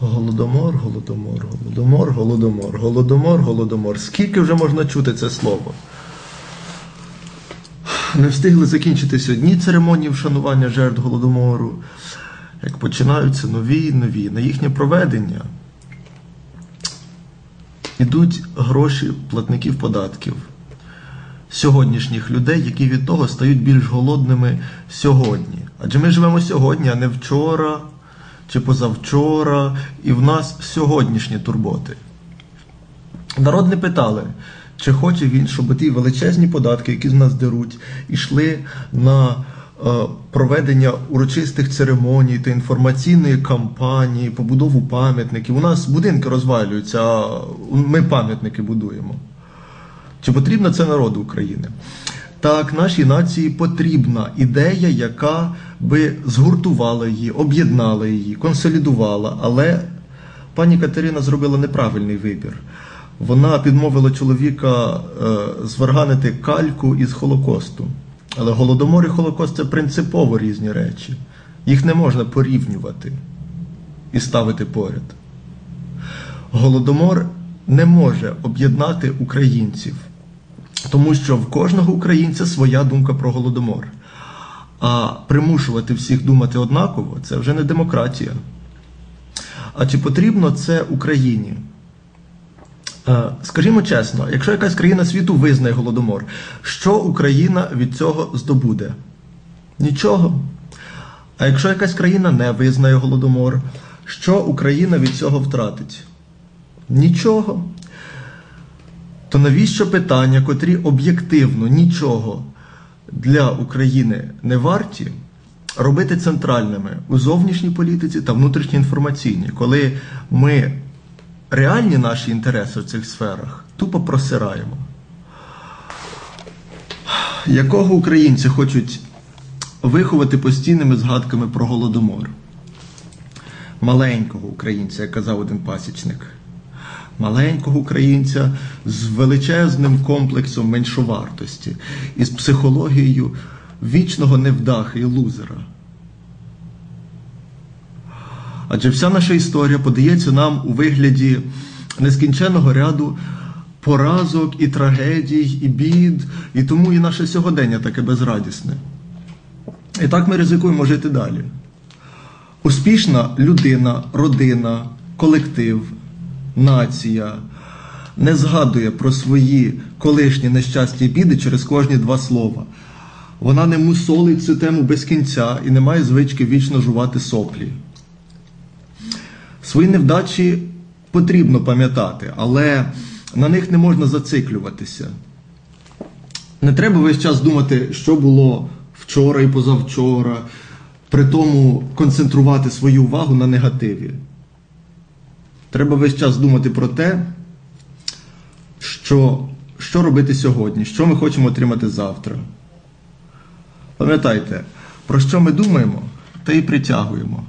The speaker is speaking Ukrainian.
Голодомор, голодомор, голодомор, голодомор, голодомор, голодомор. Скільки вже можна чути це слово? Не встигли закінчитися одні церемонії вшанування жертв голодомору, як починаються нові і нові. На їхнє проведення ідуть гроші платників податків, сьогоднішніх людей, які від того стають більш голодними сьогодні. Адже ми живемо сьогодні, а не вчора чи позавчора, і в нас сьогоднішні турботи. Народ не питали, чи хоче він, щоб ті величезні податки, які з нас деруть, ішли на е, проведення урочистих церемоній та інформаційної кампанії, побудову пам'ятників. У нас будинки розвалюються, а ми пам'ятники будуємо. Чи потрібно це народу України? Так, нашій нації потрібна ідея, яка би згуртувала її, об'єднала її, консолідувала. Але пані Катерина зробила неправильний вибір. Вона підмовила чоловіка е, зварганити кальку із Холокосту. Але Голодомор і Холокост це принципово різні речі. Їх не можна порівнювати і ставити поряд. Голодомор не може об'єднати українців, тому що в кожного українця своя думка про голодомор. А примушувати всіх думати однаково це вже не демократія. А чи потрібно це Україні? Е, Скажімо чесно, якщо якась країна світу визнає голодомор, що Україна від цього здобуде? Нічого. А якщо якась країна не визнає голодомор, що Україна від цього втратить? Нічого. То навіщо питання, котрі об'єктивно нічого для України не варті, робити центральними у зовнішній політиці та внутрішній інформаційній, коли ми реальні наші інтереси в цих сферах тупо просираємо? Якого українці хочуть виховати постійними згадками про голодомор? Маленького українця, як казав один пасічник. Маленького українця з величезним комплексом меншовартості і психологією вічного невдахи і лузера. Адже вся наша історія подається нам у вигляді нескінченного ряду поразок і трагедій, і бід, і тому і наше сьогодення таке безрадісне. І так ми ризикуємо жити далі. Успішна людина, родина, колектив, нація не згадує про свої колишні нещасті і біди через кожні два слова. Вона не мусолить цю тему без кінця і не має звички вічно жувати соплі. Свої невдачі потрібно пам'ятати, але на них не можна зациклюватися. Не треба весь час думати, що було вчора і позавчора, при тому концентрувати свою увагу на негативі. Треба весь час думати про те, що, що робити сьогодні, що ми хочемо отримати завтра. Пам'ятайте, про що ми думаємо, те і притягуємо.